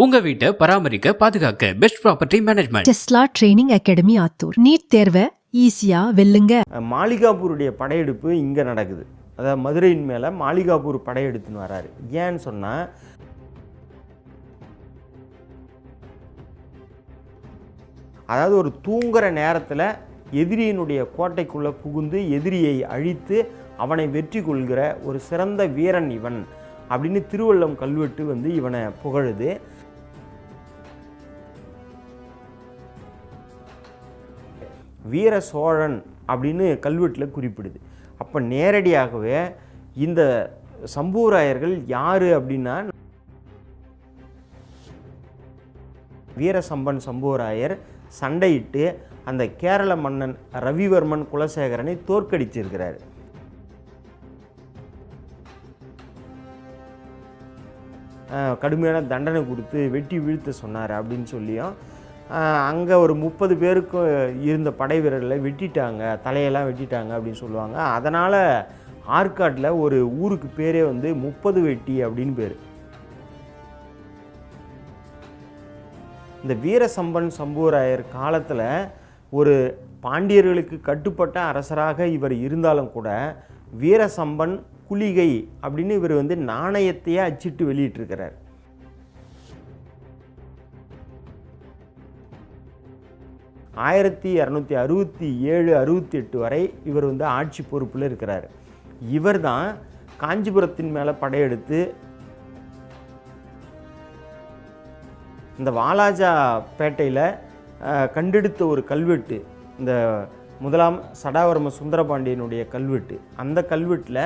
உங்க வீட்டை பராமரிக்க பாதுகாக்க best property management Tesla training academy Attur. NEET தேர்வை ஈஸியா வெல்லுங்க. மாளிகாப்பூருடைய படையெடுப்பு இங்கே நடக்குது. அதாவது மதுரையின் மேலே மாளிகாப்பூர் படையெடுத்துன்னு வராரு. ஏன்னு சொன்னால் அதாவது ஒரு தூங்குற நேரத்தில் எதிரியினுடைய கோட்டைக்குள்ளே புகுந்து எதிரியை அழித்து அவனை வெற்றி கொள்கிற ஒரு சிறந்த வீரன் இவன். அப்படின்னு திருவள்ளம் கல்வெட்டு வந்து இவனை புகழுது. வீர சோழன் அப்படின்னு கல்வெட்டில் குறிப்பிடுது. அப்போ நேரடியாகவே இந்த சம்பூராயர்கள் யார் அப்படின்னா வீரசம்பன் சம்புவராயர் சண்டையிட்டு அந்த கேரள மன்னன் ரவிவர்மன் குலசேகரனை தோற்கடிச்சிருக்கிறார். கடுமையான தண்டனை கொடுத்து வெட்டி வீழ்த்த சொன்னார் அப்படின்னு சொல்லியும் அங்கே ஒரு முப்பது பேருக்கு இருந்த படை வீரர்களை வெட்டிட்டாங்க தலையெல்லாம் வெட்டிட்டாங்க அப்படின்னு சொல்லுவாங்க. அதனால் ஆற்காட்டில் ஒரு ஊருக்கு பேரே வந்து முப்பது வெட்டி அப்படின்னு பேர். இந்த வீரசம்பன் சம்புவராயர் காலத்தில் ஒரு பாண்டியர்களுக்கு கட்டுப்பட்ட அரசராக இவர் இருந்தாலும் கூட வீரசம்பன் குளிகை அப்படின்னு இவர் வந்து நாணயத்தையே அச்சிட்டு வெளியிட்டிருக்கிறார். ஆயிரத்தி இரநூத்தி அறுபத்தி ஏழு அறுபத்தி எட்டு வரை இவர் வந்து ஆட்சி பொறுப்பில் இருக்கிறார். இவர் தான் காஞ்சிபுரத்தின் மேலே படையெடுத்து இந்த வாலாஜா பேட்டையில் கண்டெடுத்த ஒரு கல்வெட்டு இந்த முதலாம் சடாவர்ம சுந்தரபாண்டியனுடைய கல்வெட்டு. அந்த கல்வெட்டில்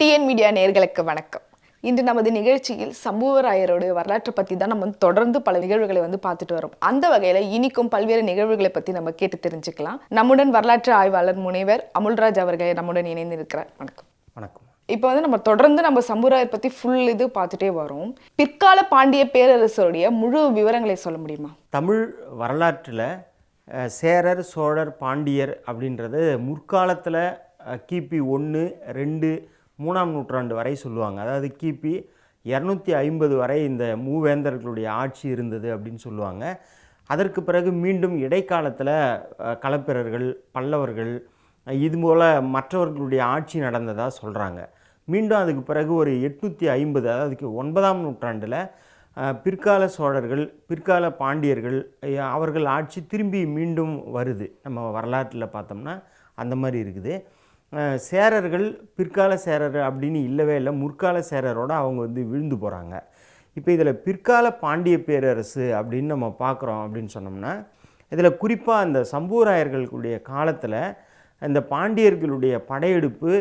டிஎன் மீடியா நேர்களுக்கு வணக்கம். இன்று நமது நிகழ்ச்சியில் சம்புவராயரோட வரலாற்றை பற்றி தான் நம்ம வந்து தொடர்ந்து பல நிகழ்வுகளை வந்து பார்த்துட்டு வரோம். அந்த வகையில் இனிக்கும் பல்வேறு நிகழ்வுகளை பற்றி நம்ம கேட்டு தெரிஞ்சுக்கலாம். நம்முடன் வரலாற்று ஆய்வாளர் முனைவர் அமுல்ராஜ் அவர்களை நம்முடன் இணைந்து இருக்கிறார் வணக்கம். வணக்கம். இப்போ வந்து நம்ம தொடர்ந்து நம்ம சம்புவராயர் பற்றி ஃபுல் இது பார்த்துட்டே வரோம். பிற்கால பாண்டிய பேரரசருடைய முழு விவரங்களை சொல்ல முடியுமா? தமிழ் வரலாற்றில் சேரர் சோழர் பாண்டியர் அப்படின்றது முற்காலத்தில் கிபி ஒன்று ரெண்டு மூணாம் நூற்றாண்டு வரை சொல்லுவாங்க. அதாவது கிபி இரநூத்தி ஐம்பது வரை இந்த மூவேந்தர்களுடைய ஆட்சி இருந்தது அப்படின்னு சொல்லுவாங்க. அதற்கு பிறகு மீண்டும் இடைக்காலத்தில் களப்பிரர்கள் பல்லவர்கள் இதுபோல் இது போல் மற்றவர்களுடைய ஆட்சி நடந்ததாக சொல்கிறாங்க மீண்டும் அதுக்கு பிறகு ஒரு எட்நூற்றி ஐம்பது அதாவது ஒன்பதாம் நூற்றாண்டில் பிற்கால சோழர்கள் பிற்கால பாண்டியர்கள் அவர்கள் ஆட்சி திரும்பி மீண்டும் வருது. நம்ம வரலாற்றில் பார்த்தோம்னா அந்த மாதிரி இருக்குது. சேரர்கள் பிற்கால சேரர் அப்படின்னு இல்லவே இல்லை. முற்கால சேரரோட அவங்க வந்து விழுந்து போகிறாங்க இப்போ இதில் பிற்கால பாண்டிய பேரரசு அப்படின்னு நம்ம பார்க்குறோம் அப்படின்னு சொன்னோம்னா இதில் குறிப்பாக அந்த சம்பூராயர்களுடைய காலத்தில் இந்த பாண்டியர்களுடைய படையெடுப்பு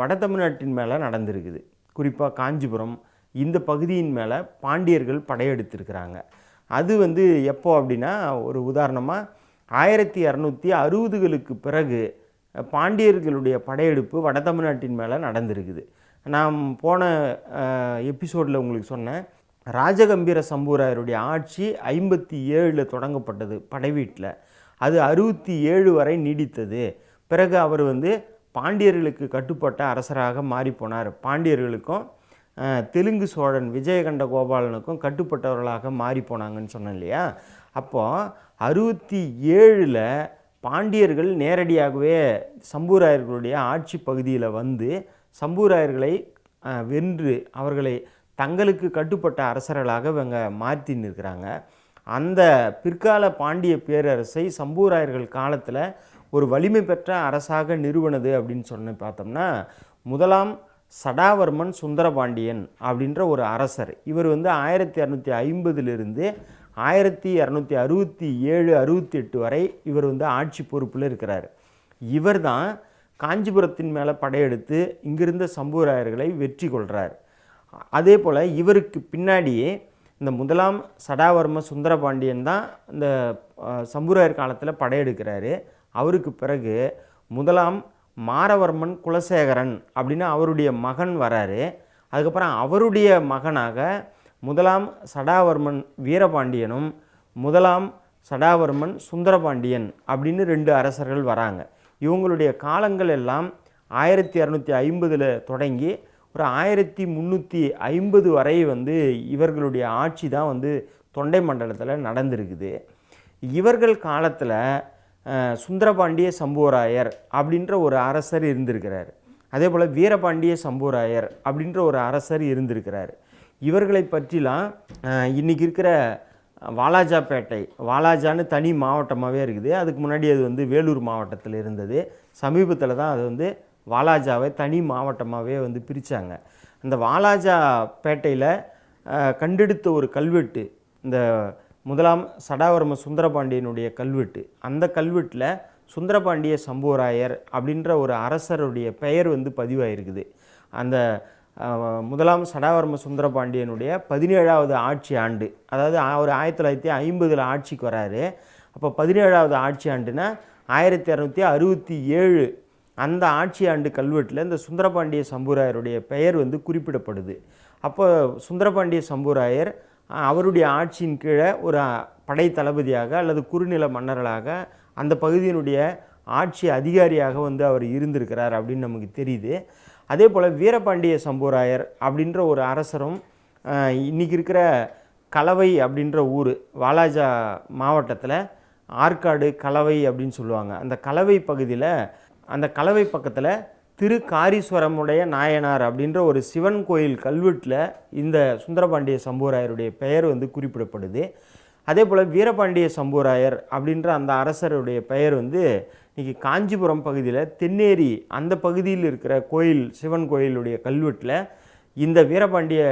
வட தமிழ்நாட்டின் மேலே நடந்திருக்குது. குறிப்பாக காஞ்சிபுரம் இந்த பகுதியின் மேலே பாண்டியர்கள் படையெடுத்திருக்கிறாங்க. அது வந்து எப்போ அப்படின்னா ஒரு உதாரணமாக ஆயிரத்தி இரநூத்தி அறுபதுகளுக்கு பிறகு பாண்டியர்களுடைய படையெடுப்பு வட தமிழ்நாட்டின் மேலே நடந்திருக்குது. நான் போன எபிசோடில் உங்களுக்கு சொன்னேன் ராஜகம்பீர சம்பூராயருடைய ஆட்சி ஐம்பத்தி ஏழில் தொடங்கப்பட்டது படைவீட்டில் அது அறுபத்தி ஏழு வரை நீடித்தது. பிறகு அவர் வந்து பாண்டியர்களுக்கு கட்டுப்பட்ட அரசராக மாறிப்போனார். பாண்டியர்களுக்கும் தெலுங்கு சோழன் விஜயகண்ட கோபாலனுக்கும் கட்டுப்பட்டவர்களாக மாறி போனாங்கன்னு சொன்னேன் இல்லையா? அப்போது அறுபத்தி ஏழில் பாண்டியர்கள் நேரடியாகவே சம்பூராயர்களுடைய ஆட்சி பகுதியில் வந்து சம்பூராயர்களை வென்று அவர்களை தங்களுக்கு கட்டுப்பட்ட அரசர்களாக இவங்க மாற்றின்னு இருக்கிறாங்க அந்த பிற்கால பாண்டிய பேரரசை சம்பூராயர்கள் காலத்தில் ஒரு வலிமை பெற்ற அரசாக நிறுவனது அப்படின்னு சொன்ன பார்த்தோம்னா முதலாம் சடாவர்மன் சுந்தரபாண்டியன் அப்படின்ற ஒரு அரசர். இவர் வந்து ஆயிரத்தி இரநூத்தி ஐம்பதுலேருந்து ஆயிரத்தி இரநூத்தி அறுபத்தி ஏழு அறுபத்தி எட்டு வரை இவர் வந்து ஆட்சி பொறுப்பில் இருக்கிறார். இவர் தான் காஞ்சிபுரத்தின் மேலே படையெடுத்து இங்கிருந்த சம்புவராயர்களை வெற்றி கொள்கிறார் அதே போல் இவருக்கு பின்னாடியே இந்த முதலாம் சடாவர்ம சுந்தரபாண்டியன் தான் இந்த சம்புராயர் காலத்தில் படையெடுக்கிறாரு. அவருக்கு பிறகு முதலாம் மாரவர்மன் குலசேகரன் அப்படின்னு அவருடைய மகன் வராரு. அதுக்கப்புறம் அவருடைய மகனாக முதலாம் சடாவர்மன் வீரபாண்டியனும் முதலாம் சடாவர்மன் சுந்தரபாண்டியன் அப்படின்னு ரெண்டு அரசர்கள் வராங்க. இவங்களுடைய காலங்கள் எல்லாம் ஆயிரத்தி இரநூத்தி ஐம்பதில் தொடங்கி ஒரு ஆயிரத்தி முந்நூற்றி ஐம்பது வரை வந்து இவர்களுடைய ஆட்சி தான் வந்து தொண்டை மண்டலத்தில் நடந்திருக்குது. இவர்கள் காலத்தில் சுந்தரபாண்டிய சம்புவராயர் அப்படின்ற ஒரு அரசர் இருந்திருக்கிறார். அதே போல் வீரபாண்டிய சம்புவராயர் அப்படின்ற ஒரு அரசர் இருந்திருக்கிறார். இவர்களை பற்றிலாம் இன்றைக்கி இன்னைக்கு இருக்கிற வாலாஜாப்பேட்டை வாலாஜான்னு தனி மாவட்டமாகவே இருக்குது. அதுக்கு முன்னாடி அது வந்து வேலூர் மாவட்டத்தில் இருந்தது. சமீபத்தில் தான் அது வந்து வாலாஜாவை தனி மாவட்டமாகவே வந்து பிரித்தாங்க அந்த வாலாஜா பேட்டையில் கண்டெடுத்த ஒரு கல்வெட்டு இந்த முதலாம் சடாவரம சுந்தரபாண்டியனுடைய கல்வெட்டு. அந்த கல்வெட்டில் சுந்தரபாண்டிய சம்புவராயர் அப்படின்ற ஒரு அரசருடைய பெயர் வந்து பதிவாயிருக்குது. அந்த முதலாம் சடாவர்ம சுந்தரபாண்டியனுடைய பதினேழாவது ஆட்சி ஆண்டு அதாவது அவர் ஆயிரத்தி தொள்ளாயிரத்தி ஐம்பதில் ஆட்சிக்கு வராரு. அப்போ பதினேழாவது ஆட்சி ஆண்டுனா ஆயிரத்தி இரநூத்தி அறுபத்தி ஏழு. அந்த ஆட்சி ஆண்டு கல்வெட்டில் இந்த சுந்தரபாண்டிய சம்புராயருடைய பெயர் வந்து குறிப்பிடப்படுது. அப்போ சுந்தரபாண்டிய சம்புராயர் அவருடைய ஆட்சியின் கீழே ஒரு படை தளபதியாக அல்லது குறுநில மன்னர்களாக அந்த பகுதியினுடைய ஆட்சி அதிகாரியாக வந்து அவர் இருந்திருக்கிறார் அப்படின்னு நமக்கு தெரியுது. அதே போல் வீரபாண்டிய சம்பூராயர் அப்படின்ற ஒரு அரசரும் இன்றைக்கி இன்னைக்கு இருக்கிற கலவை அப்படின்ற ஊர் வாலாஜா மாவட்டத்தில் ஆற்காடு கலவை அப்படின்னு சொல்லுவாங்க. அந்த கலவை பகுதியில் அந்த கலவை பக்கத்தில் திரு காரீஸ்வரமுடைய நாயனார் அப்படின்ற ஒரு சிவன் கோயில் கல்வெட்டில் இந்த சுந்தரபாண்டிய சம்பூராயருடைய பெயர் வந்து குறிப்பிடப்படுது. அதே போல் வீரபாண்டிய சம்பூராயர் அப்படின்ற அந்த அரசருடைய பெயர் வந்து இன்றைக்கி காஞ்சிபுரம் பகுதியில் தென்னேரி அந்த பகுதியில் இருக்கிற கோயில் சிவன் கோயிலுடைய கல்வெட்டில் இந்த வீரபாண்டிய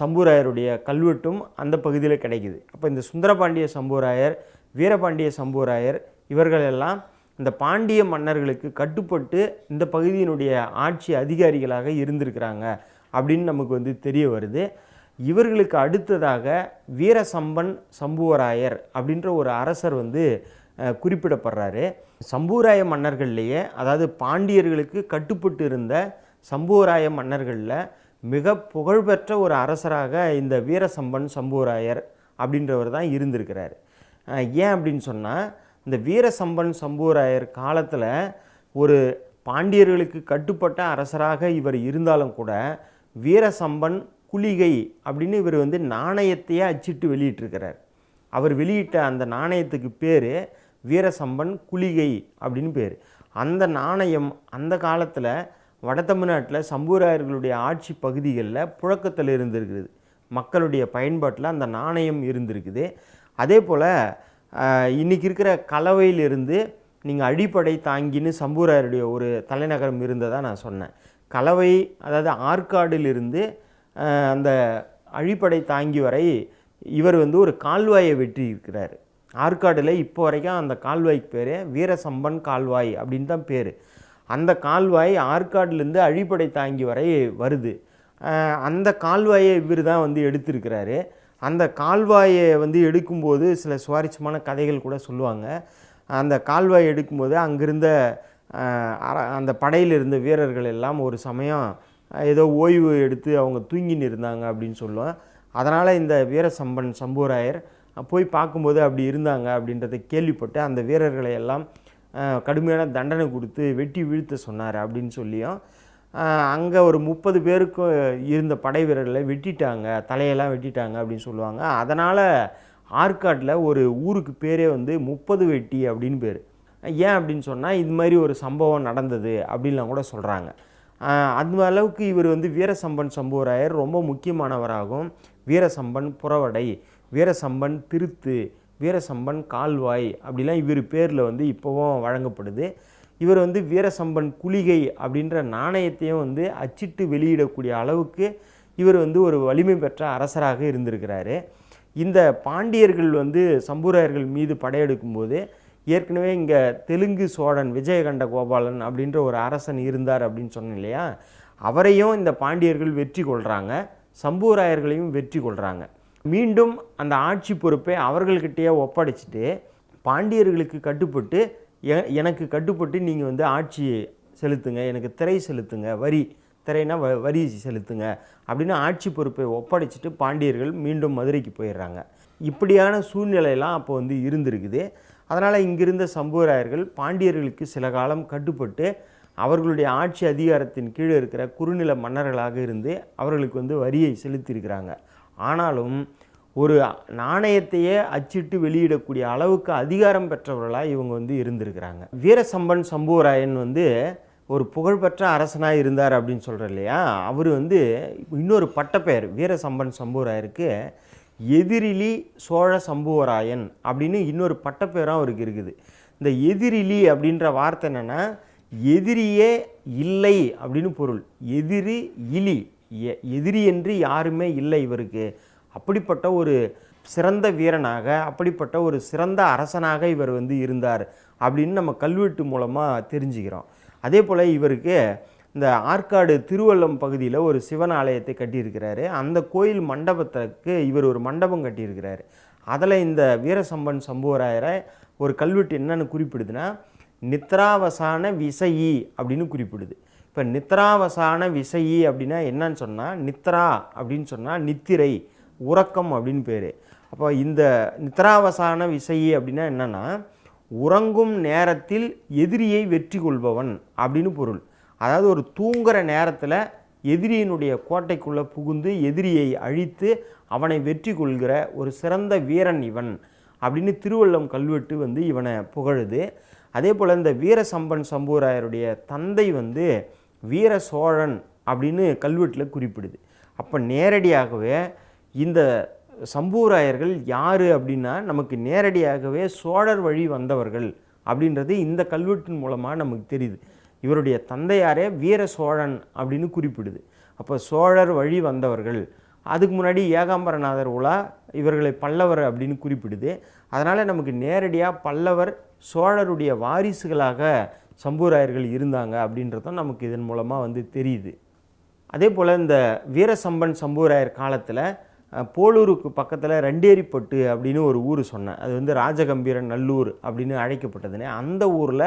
சம்பூராயருடைய சம்புவராயருடைய கல்வெட்டும் அந்த பகுதியில் கிடைக்குது. அப்போ இந்த சுந்தரபாண்டிய சம்புவராயர் வீரபாண்டிய சம்புவராயர் இவர்களெல்லாம் இந்த பாண்டிய மன்னர்களுக்கு கட்டுப்பட்டு இந்த பகுதியினுடைய ஆட்சி அதிகாரிகளாக இருந்திருக்கிறாங்க அப்படின்னு நமக்கு வந்து தெரிய வருது. இவர்களுக்கு அடுத்ததாக வீரசம்பன் சம்புவராயர் அப்படின்ற ஒரு அரசர் வந்து குறிப்பிடப்படுறாரு. சம்பூராய மன்னர்கள்லேயே அதாவது பாண்டியர்களுக்கு கட்டுப்பட்டு இருந்த சம்பூராய மன்னர்களில் மிக புகழ்பெற்ற ஒரு அரசராக இந்த வீரசம்பன் சம்புவராயர் அப்படின்றவர் தான் இருந்திருக்கிறார். ஏன் அப்படின்னு சொன்னால் இந்த வீரசம்பன் சம்பூராயர் காலத்தில் ஒரு பாண்டியர்களுக்கு கட்டுப்பட்ட அரசராக இவர் இருந்தாலும் கூட வீரசம்பன் குளிகை அப்படின்னு இவர் வந்து நாணயத்தையே அச்சிட்டு வெளியிட்டிருக்கிறார். அவர் வெளியிட்ட அந்த நாணயத்துக்கு பேர் வீரசம்பன் குளிகை அப்படின்னு பேர். அந்த நாணயம் அந்த காலத்தில் வட தமிழ்நாட்டில் சம்பூராயர்களுடைய ஆட்சி பகுதிகளில் புழக்கத்தில் இருந்திருக்குது மக்களுடைய பயன்பாட்டில் அந்த நாணயம் இருந்திருக்குது. அதே போல் இன்றைக்கி இருக்கிற கலவையிலிருந்து நீங்கள் அடிப்படை தாங்கின்னு சம்பூராயருடைய ஒரு தலைநகரம் இருந்ததாக நான் சொன்னேன். கலவை அதாவது ஆற்காடிலிருந்து அந்த அழிப்படை தாங்கி வரை இவர் வந்து ஒரு கால்வாயை வெட்டி இருக்கிறார் ஆற்காடில் இப்போ வரைக்கும் அந்த கால்வாய்க்கு பேர் வீரசம்பன் கால்வாய் அப்படின்னு தான் பேர். அந்த கால்வாய் ஆற்காடுலேருந்து அழிப்படை தாங்கி வரை வருது. அந்த கால்வாயை இவர் தான் வந்து எடுத்திருக்கிறாரு. அந்த கால்வாயை வந்து எடுக்கும்போது சில சுவாரஸ்யமான கதைகள் கூட சொல்லுவாங்க. அந்த கால்வாய் எடுக்கும்போது அங்கிருந்த அந்த படையில் இருந்த வீரர்கள் எல்லாம் ஒரு சமயம் ஏதோ ஓய்வு எடுத்து அவங்க தூங்கின்னு இருந்தாங்க அப்படின்னு சொல்லுவோம் அதனால் இந்த வீரசம்பன் சம்பூராயர் போய் பார்க்கும்போது அப்படி இருந்தாங்க அப்படின்றத கேள்விப்பட்டு அந்த வீரர்களை எல்லாம் கடுமையான தண்டனை கொடுத்து வெட்டி வீழ்த்த சொன்னார் அப்படின்னு சொல்லியும் அங்கே ஒரு முப்பது பேருக்கு இருந்த படை வீரர்களை வெட்டிட்டாங்க தலையெல்லாம் வெட்டிட்டாங்க அப்படின்னு சொல்லுவாங்க. அதனால் ஆற்காட்டில் ஒரு ஊருக்கு பேரே வந்து முப்பது வெட்டி அப்படின்னு பேர். ஏன் அப்படின்னு சொன்னால் இது மாதிரி ஒரு சம்பவம் நடந்தது அப்படின்லாம் கூட சொல்கிறாங்க அந்த அளவுக்கு இவர் வந்து வீரசம்பன் சம்புவராயர் ரொம்ப முக்கியமானவராகும் வீரசம்பன் புறவடை. வீரசம்பன் திருத்து வீரசம்பன் கால்வாய் அப்படிலாம் இவர் பேரில் வந்து இப்போவும் வழங்கப்படுது. இவர் வந்து வீரசம்பன் குளிகை அப்படின்ற நாணயத்தையும் வந்து அச்சிட்டு வெளியிடக்கூடிய அளவுக்கு இவர் வந்து ஒரு வலிமை பெற்ற அரசராக இருந்திருக்கிறாரு. இந்த பாண்டியர்கள் வந்து சம்புராயர்கள் மீது படையெடுக்கும்போது ஏற்கனவே இங்கே தெலுங்கு சோழன் விஜயகண்ட கோபாலன் அப்படின்ற ஒரு அரசன் இருந்தார் அப்படின்னு சொன்னேன் இல்லையா? அவரையும் இந்த பாண்டியர்கள் வெற்றி கொள்கிறாங்க சம்பூராயர்களையும் வெற்றி கொள்கிறாங்க மீண்டும் அந்த ஆட்சி பொறுப்பை அவர்கள்கிட்டயே ஒப்படைச்சிட்டு பாண்டியர்களுக்கு கட்டுப்பட்டு எ- எனக்கு கட்டுப்பட்டு நீங்கள் வந்து ஆட்சி செலுத்துங்க எனக்கு திரை செலுத்துங்க வரி திரைனா வ வரி செலுத்துங்க அப்படின்னு ஆட்சி பொறுப்பை ஒப்படைச்சிட்டு பாண்டியர்கள் மீண்டும் மதுரைக்கு போயிடுறாங்க. இப்படியான சூழ்நிலையெல்லாம் அப்போ வந்து இருந்திருக்குது. அதனால் இங்கிருந்த சம்புவராயர்கள் பாண்டியர்களுக்கு சில காலம் கட்டுப்பட்டு அவர்களுடைய ஆட்சி அதிகாரத்தின் கீழே இருக்கிற குறுநில மன்னர்களாக இருந்து அவர்களுக்கு வந்து வரியை செலுத்தியிருக்கிறாங்க. ஆனாலும் ஒரு நாணயத்தையே அச்சிட்டு வெளியிடக்கூடிய அளவுக்கு அதிகாரம் பெற்றவர்களாக இவங்க வந்து இருந்திருக்கிறாங்க. வீரசம்பன் சம்புவராயன் வந்து ஒரு புகழ்பெற்ற அரசனாக இருந்தார் அப்படின்னு சொல்கிற இல்லையா? அவர் வந்து இன்னொரு பட்டப்பெயர் வீரசம்பன் சம்புவராயருக்கு எதிரிலி சோழ சம்புவராயன் அப்படின்னு இன்னொரு பட்டப்பெயரும் அவருக்கு இருக்குது. இந்த எதிரிலி அப்படின்ற வார்த்தை என்னென்னா எதிரியே இல்லை அப்படின்னு பொருள். எதிரி இலி. எதிரி என்று யாருமே இல்லை இவருக்கு. அப்படிப்பட்ட ஒரு சிறந்த வீரனாக அப்படிப்பட்ட ஒரு சிறந்த அரசனாக இவர் வந்து இருந்தார் அப்படின்னு நம்ம கல்வெட்டு மூலமாக தெரிஞ்சுக்கிறோம். அதே போல் இவருக்கு இந்த ஆற்காடு திருவள்ளம் பகுதியில் ஒரு சிவன் ஆலயத்தை கட்டியிருக்கிறாரு. அந்த கோயில் மண்டபத்துக்கு இவர் ஒரு மண்டபம் கட்டியிருக்கிறாரு. அதில் இந்த வீரசம்பன் சம்புவராயரை ஒரு கல்வெட்டு என்னென்னு குறிப்பிடுதுன்னா நித்ராவசான விசையி அப்படின்னு குறிப்பிடுது. இப்போ நித்ராவசான விசை அப்படின்னா என்னன்னு சொன்னால் நித்ரா அப்படின்னு சொன்னால் நித்திரை உறக்கம் அப்படின்னு பேர். அப்போ இந்த நித்ராவசான விசையி அப்படின்னா என்னென்னா உறங்கும் நேரத்தில் எதிரியை வெற்றி கொள்பவன் அப்படின்னு பொருள். அதாவது ஒரு தூங்குற நேரத்தில் எதிரியினுடைய கோட்டைக்குள்ளே புகுந்து எதிரியை அழித்து அவனை வெற்றி கொள்கிற ஒரு சிறந்த வீரன் இவன் அப்படின்னு திருவள்ளம் கல்வெட்டு வந்து இவனை புகழுது. அதே போல் இந்த வீரசம்பன் சம்பூராயருடைய தந்தை வந்து வீர சோழன் அப்படின்னு கல்வெட்டில் குறிப்பிடுது. அப்போ நேரடியாகவே இந்த சம்பூராயர்கள் யார் அப்படின்னா நமக்கு நேரடியாகவே சோழர் வழி வந்தவர்கள் அப்படின்றது இந்த கல்வெட்டின் மூலமாக நமக்கு தெரியுது. இவருடைய தந்தையாரே வீர சோழன் அப்படின்னு குறிப்பிடுது. அப்போ சோழர் வழி வந்தவர்கள் அதுக்கு முன்னாடி ஏகாம்பரநாதர் உலா இவர்களை பல்லவர் அப்படின்னு குறிப்பிடுது. அதனால் நமக்கு நேரடியாக பல்லவர் சோழருடைய வாரிசுகளாக சம்பூராயர்கள் இருந்தாங்க அப்படின்றதும் நமக்கு இதன் மூலமாக வந்து தெரியுது. அதே போல் இந்த வீரசம்பன் சம்பூராயர் காலத்தில் போலூருக்கு பக்கத்தில் ரெண்டேரிப்பட்டு அப்படின்னு ஒரு ஊர் சொன்னேன் அது வந்து ராஜகம்பீரன் நல்லூர் அப்படின்னு அழைக்கப்பட்டதுனே அந்த ஊரில்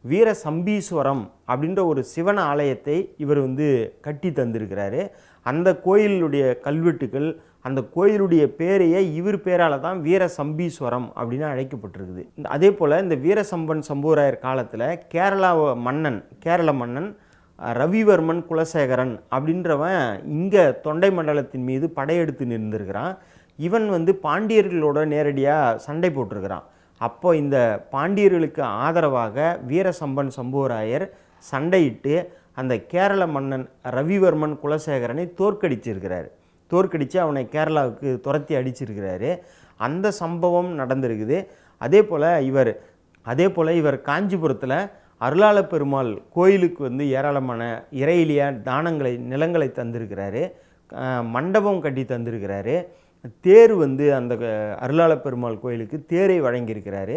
வீர சம்பீஸ்வரம் அப்படின்ற ஒரு சிவன் ஆலயத்தை இவர் வந்து கட்டி தந்திருக்கிறாரு. அந்த கோயிலுடைய கல்வெட்டுகள் அந்த கோயிலுடைய பேரையே இவர் பேரால் தான் வீர சம்பீஸ்வரம் அப்படின்னு அழைக்கப்பட்டிருக்குது. இந்த- அதே போல் இந்த வீரசம்பன் சம்பூராயர் காலத்தில் கேரளா மன்னன் கேரள மன்னன் ரவிவர்மன் குலசேகரன் அப்படின்றவன் இங்கே தொண்டை மண்டலத்தின் மீது படையெடுத்து நின்றுருக்கிறான். இவன் வந்து பாண்டியர்களோட நேரடியாக சண்டை போட்டிருக்கிறான். அப்போ இந்த பாண்டியர்களுக்கு ஆதரவாக வீரசம்பன் சம்புவராயர் சண்டையிட்டு அந்த கேரள மன்னன் ரவிவர்மன் குலசேகரனை தோற்கடிச்சிருக்கிறார். தோற்கடித்து அவனை கேரளாவுக்கு துரத்தி அடிச்சிருக்கிறாரு. அந்த சம்பவம் நடந்திருக்குது. அதே போல் இவர் அதே போல் இவர் காஞ்சிபுரத்தில் அருளாள பெருமாள் கோயிலுக்கு வந்து ஏராளமான இறையிலியா தானங்களை நிலங்களை தந்திருக்கிறாரு. மண்டபம் கட்டி தந்திருக்கிறாரு. தேர் வந்து அந்த அருளாள பெருமாள் கோயிலுக்கு தேரை வழங்கியிருக்கிறாரு.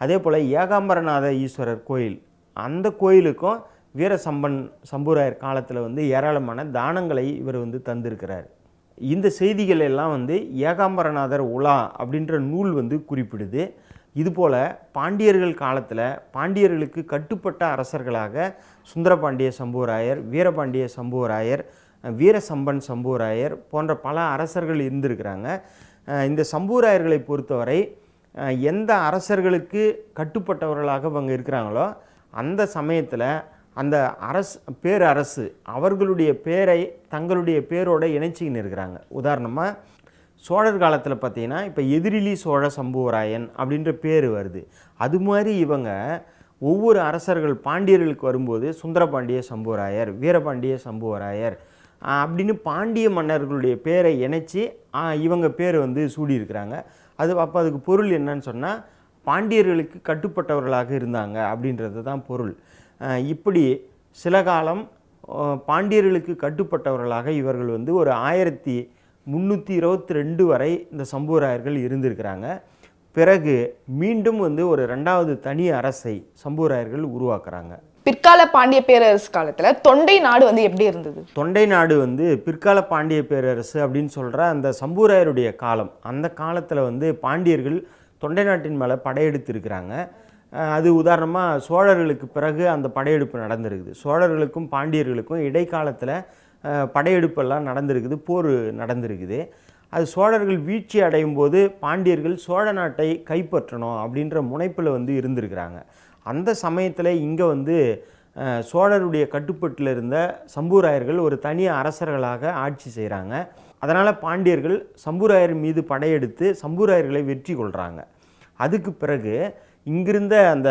அதே போல் ஏகாம்பரநாத ஈஸ்வரர் கோயில் அந்த கோயிலுக்கும் வீரசம்பன் சம்புராயர் காலத்தில் வந்து ஏராளமான தானங்களை இவர் வந்து தந்திருக்கிறார். இந்த செய்திகள் எல்லாம் வந்து ஏகாம்பரநாதர் உலா அப்படின்ற நூல் வந்து குறிப்பிடுது. இதுபோல் பாண்டியர்கள் காலத்தில் பாண்டியர்களுக்கு கட்டுப்பட்ட அரசர்களாக சுந்தரபாண்டிய சம்புவராயர் வீரபாண்டிய சம்புவராயர் வீரசம்பன் சம்புவராயர் போன்ற பல அரசர்கள் இருந்திருக்கிறாங்க. இந்த சம்புவராயர்களை பொறுத்தவரை எந்த அரசர்களுக்கு கட்டுப்பட்டவர்களாக இவங்க இருக்கிறாங்களோ அந்த சமயத்தில் அந்த அரசு பேரரசு அவர்களுடைய பேரை தங்களுடைய பேரோடு இணைச்சிக்கின்னு இருக்கிறாங்க. உதாரணமாக சோழர் காலத்தில் பார்த்திங்கன்னா இப்போ எதிரிலி சோழ சம்புவராயன் அப்படின்ற பேர் வருது. அது மாதிரி இவங்க ஒவ்வொரு அரசர்கள் பாண்டியர்களுக்கு வரும்போது சுந்தரபாண்டிய சம்புவராயர் வீரபாண்டிய சம்புவராயர் அப்படின்னு பாண்டிய மன்னர்களுடைய பேரை இணைச்சி இவங்க பேர் வந்து சூடியிருக்கிறாங்க. அது அப்போ அதுக்கு பொருள் என்னன்னு சொன்னால் பாண்டியர்களுக்கு கட்டுப்பட்டவர்களாக இருந்தாங்க அப்படின்றது தான் பொருள். இப்படி சில காலம் பாண்டியர்களுக்கு கட்டுப்பட்டவர்களாக இவர்கள் வந்து ஒரு ஆயிரத்தி முந்நூற்றி இருபத்தி ரெண்டு வரை இந்த சம்பூராயர்கள் இருந்திருக்கிறாங்க. பிறகு மீண்டும் வந்து ஒரு ரெண்டாவது தனி அரசை சம்பூராயர்கள் உருவாக்குறாங்க. பிற்கால பாண்டிய பேரரசு காலத்தில் தொண்டை நாடு வந்து எப்படி இருந்தது? தொண்டை நாடு வந்து பிற்கால பாண்டிய பேரரசு அப்படின்னு சொல்கிற அந்த சம்பூராயருடைய காலம். அந்த காலத்தில் வந்து பாண்டியர்கள் தொண்டை நாட்டின் மேலே படையெடுத்திருக்கிறாங்க அது உதாரணமாக சோழர்களுக்கு பிறகு அந்த படையெடுப்பு நடந்திருக்குது. சோழர்களுக்கும் பாண்டியர்களுக்கும் இடைக்காலத்தில் படையெடுப்பெல்லாம் நடந்திருக்குது போர் நடந்திருக்குது. அது சோழர்கள் வீழ்ச்சி அடையும் போது பாண்டியர்கள் சோழ நாட்டை கைப்பற்றணும் அப்படின்ற முனைப்பில் வந்து இருந்திருக்கிறாங்க. அந்த சமயத்தில் இங்கே வந்து சோழருடைய கட்டுப்பட்டில் இருந்த சம்பூராயர்கள் ஒரு தனி அரசர்களாக ஆட்சி செய்கிறாங்க அதனால் பாண்டியர்கள் சம்பூராயர் மீது படையெடுத்து சம்பூராயர்களை வெற்றி கொள்கிறாங்க அதுக்கு பிறகு இங்கிருந்த அந்த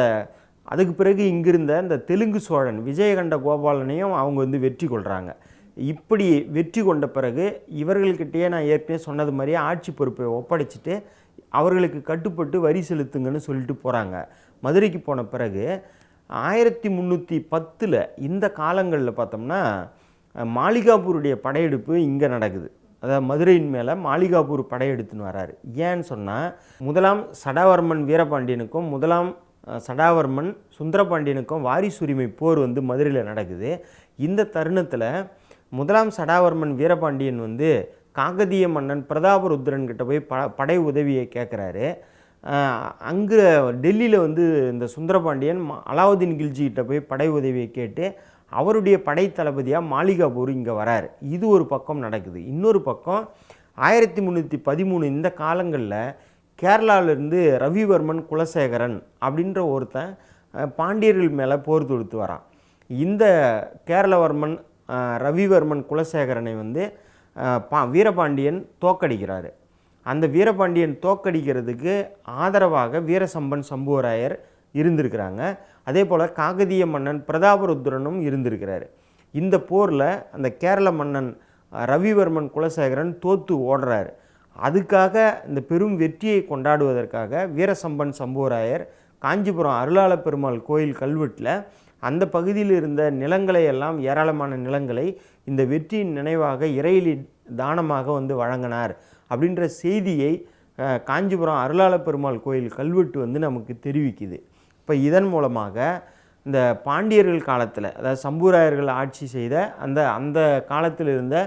அதுக்கு பிறகு இங்கிருந்த இந்த தெலுங்கு சோழன் விஜயகண்ட கோபாலனையும் அவங்க வந்து வெற்றி கொள்கிறாங்க இப்படி வெற்றி கொண்ட பிறகு இவர்கள்கிட்டயே நான் ஏற்கனவே சொன்னது மாதிரியே ஆட்சி பொறுப்பை ஒப்படைச்சிட்டு அவர்களுக்கு கட்டுப்பட்டு வரி செலுத்துங்கன்னு சொல்லிட்டு போகிறாங்க மதுரைக்கு போன பிறகு ஆயிரத்தி முந்நூற்றி பத்தில் இந்த காலங்களில் பார்த்தோம்னா மாளிகாபூருடைய மாளிகாப்பூருடைய படையெடுப்பு இங்கே நடக்குது. அதாவது மதுரையின் மேலே மாளிகாபூர் படையெடுத்துன்னு வராரு. ஏன்னு சொன்னால் முதலாம் சடாவர்மன் வீரபாண்டியனுக்கும் முதலாம் சடாவர்மன் சுந்தரபாண்டியனுக்கும் வாரிசுரிமை போர் வந்து மதுரையில் நடக்குது. இந்த தருணத்தில் முதலாம் சடாவர்மன் வீரபாண்டியன் வந்து காகதிய மன்னன் பிரதாபருத்ரன் கிட்ட போய் ப படை உதவியை கேட்குறாரு அங்கே டெல்லியில் வந்து இந்த சுந்தரபாண்டியன் அலாவுதீன் கில்ஜிகிட்ட போய் படை உதவியை கேட்டு அவருடைய படை தளபதியாக மாளிகாபூர் இங்கே வராரு. இது ஒரு பக்கம் நடக்குது. இன்னொரு பக்கம் ஆயிரத்தி முந்நூற்றி பதிமூணு இந்த காலங்களில் கேரளாவிலேருந்து ரவிவர்மன் குலசேகரன் அப்படின்ற ஒருத்தன் பாண்டியர்கள் மேலே போர் தொடுத்து வரான். இந்த கேரளவர்மன் ரவிவர்மன் குலசேகரனை வந்து பா வீரபாண்டியன் தோக்கடிக்கிறாரு. அந்த வீரபாண்டியன் தோக்கடிக்கிறதுக்கு ஆதரவாக வீரசம்பன் சம்புவராயர் இருந்திருக்கிறாங்க. அதே போல் காகதிய மன்னன் பிரதாபருத்ரனும் இருந்திருக்கிறாரு. இந்த போரில் அந்த கேரள மன்னன் ரவிவர்மன் குலசேகரன் தோத்து ஓடுறாரு. அதுக்காக இந்த பெரும் வெற்றியை கொண்டாடுவதற்காக வீரசம்பன் சம்புவராயர் காஞ்சிபுரம் அருளாள பெருமாள் கோயில் கல்வெட்டில் அந்த பகுதியில் இருந்த நிலங்களை எல்லாம் ஏராளமான நிலங்களை இந்த வெற்றியின் நினைவாக இறையிலி தானமாக வந்து வழங்கினார். அப்படின்ற செய்தியை காஞ்சிபுரம் அருளாள பெருமாள் கோயில் கல்வெட்டு வந்து நமக்கு தெரிவிக்குது. இப்போ இதன் மூலமாக இந்த பாண்டியர்கள் காலத்தில் அதாவது சம்பூராயர்கள் ஆட்சி செய்த அந்த அந்த காலத்தில் இருந்த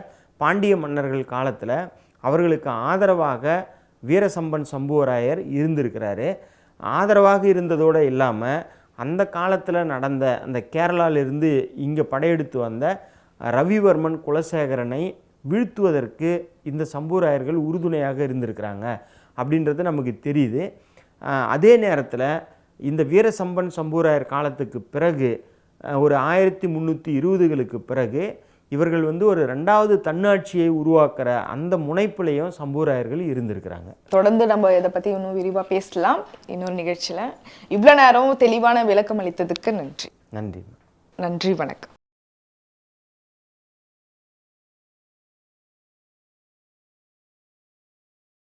பாண்டிய மன்னர்கள் காலத்தில் அவர்களுக்கு ஆதரவாக வீரசம்பன் சம்புவராயர் இருந்திருக்கிறாரு. ஆதரவாக இருந்ததோடு இல்லாமல் அந்த காலத்தில் நடந்த அந்த கேரளாவிலிருந்து இங்கே படையெடுத்து வந்த ரவிவர்மன் குலசேகரனை வீழ்த்துவதற்கு இந்த சம்பூராயர்கள் உறுதுணையாக இருந்திருக்கிறாங்க அப்படின்றது நமக்கு தெரியுது. அதே நேரத்தில் இந்த வீரசம்பன் சம்பூராயர் காலத்துக்கு பிறகு ஒரு ஆயிரத்தி முந்நூற்றி இருபதுகளுக்கு பிறகு இவர்கள் வந்து ஒரு ரெண்டாவது தன்னாட்சியை உருவாக்குற அந்த முனைப்பிலையும் சம்பூராயர்கள் இருந்திருக்கிறாங்க. தொடர்ந்து நம்ம இதை பத்தி இன்னும் விரிவா பேசலாம். இன்னொரு நிகழ்ச்சியில இவ்வளவு நேரம் தெளிவான விளக்கம் அளித்ததுக்கு நன்றி. நன்றி. நன்றி வணக்கம்.